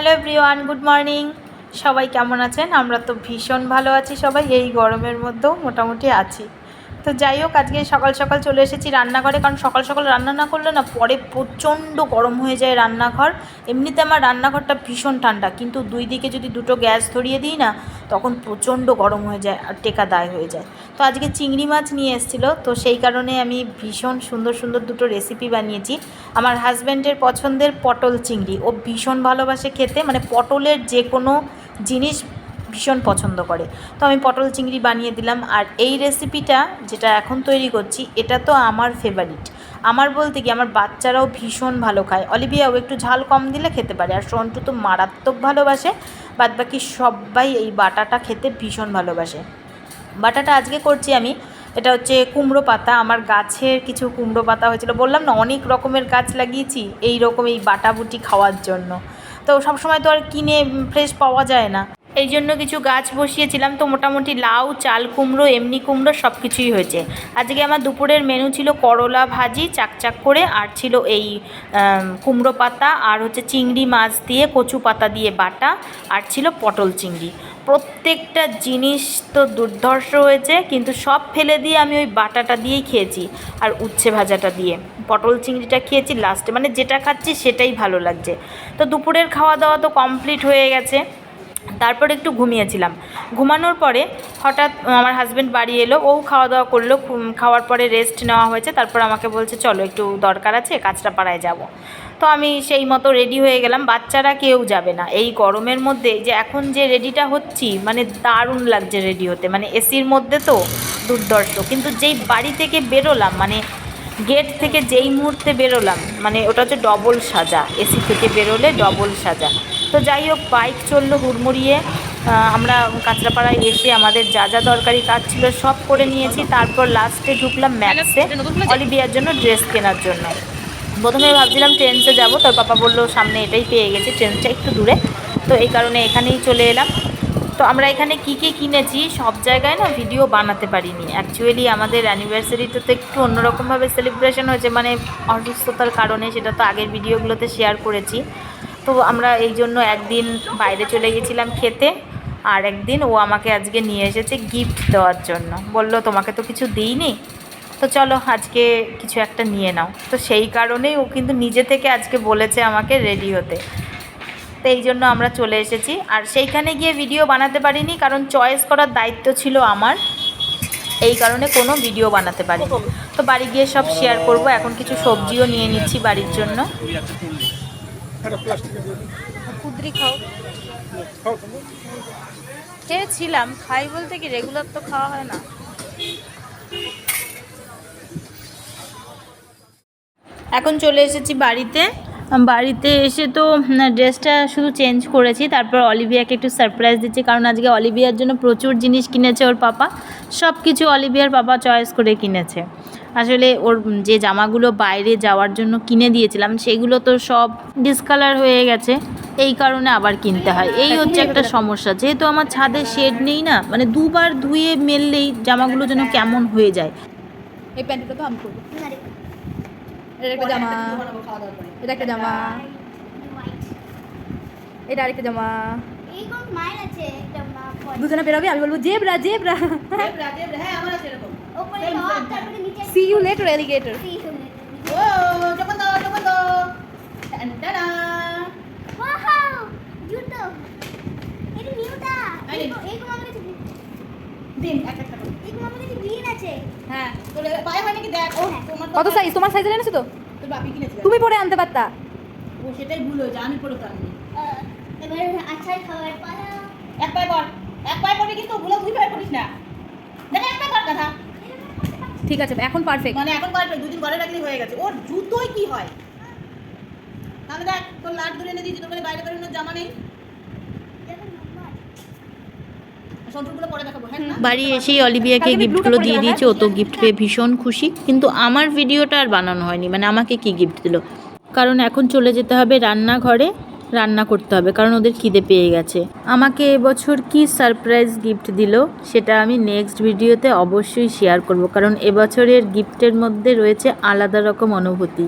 Hello everyone, good morning. সবাই কেমন আছেন? আমরা তো ভীষণ ভালো আছি সবাই, এই গরমের মধ্যেও মোটামুটি আছি। তো যাই হোক, আজকে সকাল সকাল চলে এসেছি রান্নাঘরে, কারণ সকাল সকাল রান্না না করলে না পরে প্রচণ্ড গরম হয়ে যায় রান্নাঘর। এমনিতে আমার রান্নাঘরটা ভীষণ ঠান্ডা, কিন্তু দুই দিকে যদি দুটো গ্যাস ধরিয়ে দিই না, তখন প্রচণ্ড গরম হয়ে যায় আর টেকা দায় হয়ে যায়। তো আজকে চিংড়ি মাছ নিয়ে এসেছিল। তো সেই কারণে আমি ভীষণ সুন্দর সুন্দর দুটো রেসিপি বানিয়েছি। আমার হাজব্যান্ডের পছন্দের পটল চিংড়ি। ও ভীষণ ভালোবাসে খেতে মানে পটলের যে কোনো জিনিস ভীষণ পছন্দ করে। তো আমি পটল চিংড়ি বানিয়ে দিলাম। আর এই রেসিপিটা যেটা এখন তৈরি করছি, এটা তো আমার ফেভারিট আমার বলতে কি, আমার বাচ্চারাও ভীষণ ভালো খায়। অলিভিয়াও একটু ঝাল কম দিলে খেতে পারে। আর সন্টু তো মারাত্মক ভালোবাসে। বাদ বাকি সবাই এই বাটাটা খেতে ভীষণ ভালোবাসে। বাটাটা আজকে করছি আমি। এটা হচ্ছে কুমড়ো পাতা। আমার গাছের কিছু কুমড়ো পাতা হয়েছিল। বললাম না, অনেক রকমের গাছ লাগিয়েছি এই রকম এই বাটা বুটি খাওয়ার জন্য। তো সবসময় তো আর কিনে ফ্রেশ পাওয়া যায় না। এই জন্য কিছু গাছ বসিয়েছিলাম তো মোটামুটি লাউ, চাল কুমড়ো, এমনি কুমড়ো সব কিছুই হয়েছে। আজকে আমার দুপুরের মেনু ছিল করলা ভাজি, চাকচাক করে, আর ছিল এই কুমড়ো পাতা, আর হচ্ছে চিংড়ি মাছ দিয়ে কচু পাতা দিয়ে বাটা, আর ছিল পটল চিংড়ি। প্রত্যেকটা জিনিস তো দুর্ধর্ষ হয়েছে, কিন্তু সব ফেলে দিয়ে আমি ওই বাটাটা দিয়েই খেয়েছি, আর উচ্ছে ভাজাটা দিয়ে। পটল চিংড়িটা খেয়েছি লাস্টে মানে যেটা খাচ্ছি সেটাই ভালো লাগছে। তো দুপুরের খাওয়া দাওয়া তো কমপ্লিট হয়ে গেছে। তারপর একটু ঘুমিয়েছিলাম। ঘুমানোর পরে হঠাৎ আমার হাজব্যান্ড বাড়ি এলো, ও খাওয়া দাওয়া করল খাওয়ার পরে রেস্ট নেওয়া হয়েছে, তারপর আমাকে বলছে, চলো একটু দরকার আছে কাঁচরাপাড়ায় যাব। তো আমি সেই মতো রেডি হয়ে গেলাম, বাচ্চারা কেউ যাবে না। এই গরমের মধ্যে যে এখন যে রেডিটা হচ্ছি মানে দারুণ লাগছে রেডি হতে। মানে এসির মধ্যে তো দুর্দর্শ কিন্তু যেই বাড়ি থেকে বেরোলাম মানে গেট থেকে যেই মুহূর্তে বেরোলাম মানে ওটা হচ্ছে ডবল সাজা। এসি থেকে বেরোলে ডবল সাজা। তো যাই হোক বাইক চলল হুড়মুড়িয়ে। আমরা কাঁচরাপাড়ায় এসে আমাদের যা যা দরকারি কাজ ছিল সব করে নিয়েছি। তারপর লাস্টে ঢুকলাম ম্যাক্সে অলিভিয়ার জন্য ড্রেস কেনার জন্য। প্রথমে ভাবছিলাম ট্রেনসে যাব, তোর পাপা বলল, সামনে এটাই পেয়ে গেছি ট্রেনসটা একটু দূরে। তো এই কারণে এখানেই চলে এলাম। তো আমরা এখানে কী কী কিনেছি, সব জায়গায় না ভিডিও বানাতে পারিনি। অ্যাকচুয়ালি আমাদের অ্যানিভার্সারিতে তো একটু অন্যরকমভাবে সেলিব্রেশন হয়েছে মানে অসুস্থতার কারণে, সেটা তো আগের ভিডিওগুলোতে শেয়ার করেছি। তো আমরা এই জন্য একদিন বাইরে চলে গেছিলাম খেতে, আর একদিন ও আমাকে আজকে নিয়ে এসেছে গিফট দেওয়ার জন্য। বলল, তোমাকে তো কিছু দিইনি? তো চলো, আজকে কিছু একটা নিয়ে নাও। তো সেই কারণেই ও কিন্তু নিজে থেকে আজকে বলেছে আমাকে রেডি হতে। তো এই জন্য আমরা চলে এসেছি। আর সেইখানে গিয়ে ভিডিও বানাতে পারিনি, কারণ চয়েস করার দায়িত্ব ছিল আমার। এই কারণে কোনো ভিডিও বানাতে পারিনি। তো বাড়ি গিয়ে সব শেয়ার করব। এখন কিছু সবজিও নিয়ে নিচ্ছি বাড়ির জন্য। কুদরি খাও। খেয়েছিলাম খাই বলতে কি রেগুলার তো খাওয়া হয় না। এখন চলে এসেছি বাড়িতে। বাড়িতে এসে তো ড্রেসটা শুধু চেঞ্জ করেছি তারপর অলিভিয়াকে একটু সারপ্রাইজ দিচ্ছি কারণ আজকে অলিভিয়ার জন্য প্রচুর জিনিস কিনেছে ওর পাপা। সব কিছু অলিভিয়ার পাপা চয়েস করে কিনেছে। আসলে ওর যে জামাগুলো বাইরে যাওয়ার জন্য কিনে দিয়েছিলাম সেগুলো তো সব ডিসকালার হয়ে গেছে। এই কারণে আবার কিনতে হয়। এই হচ্ছে একটা সমস্যা। যেহেতু আমার ছাদে শেড নেই না মানে দুবার ধুয়ে মেললেই জামাগুলো যেন কেমন হয়ে যায়। এই প্যান্টটা তো আমি করব এটা একটা জামা। এটা একটা জামা। এটা আরেকটা জামা। এই কোন মায়ের আছে একটা মা পরে দুজনে বেরোবে আমি বলব জেব্রা জেব্রা ওপরে টপ তারপরে নিচে সি ইউ লেটার ওয়াও জুতো এটা নিউটা আমার কাছে গ্রিন আছে. হ্যাঁ পায়ে হয় নাকি দেখ ও তোমার তো কত সাইজ তোমার সাইজের এনেছো তো? তোর বাপি কিনেছিল তুমি পরে আনতে পারতা। ও সেটাই ভুল হয়েছে আমি পড়ে পারিনি আহ, এবার আচ্ছা খাবার পালা। এক পায়ে পর এক পায়ে পড়বি কিন্তু ভুলে দুই পায়ে পড়িস না। দেখ এক পায়ে পর কথা ঠিক আছে এখন পারফেক্ট মানে এখন কয়েক দুদিন ঘরে রাখলেই হয়ে গেছে। ওর জুতোই কি হয়? তাহলে দেখ তোর লাট ধরে এনে দিয়েছি তোর মানে বাইরে বেরোনোর জামা নেই। সন্টুরগুলো পরে দেখাবো হ্যাঁ? না বাড়ি এসেই অলিভিয়াকে গিফটগুলো দিয়ে দিয়েছে ও তো গিফট পেয়ে ভীষণ খুশি। কিন্তু আমার ভিডিওটা আর বানানো হয়নি মানে আমাকে কি গিফট দিল? কারণ এখন চলে যেতে হবে রান্নাঘরে। রান্না করতে হবে, কারণ ওদের খিদে পেয়ে গেছে। আমাকে এবছর কি সারপ্রাইজ গিফট দিল, সেটা আমি নেক্সট ভিডিওতে অবশ্যই শেয়ার করব, কারণ এবছরের গিফটের মধ্যে রয়েছে আলাদা রকম অনুভূতি।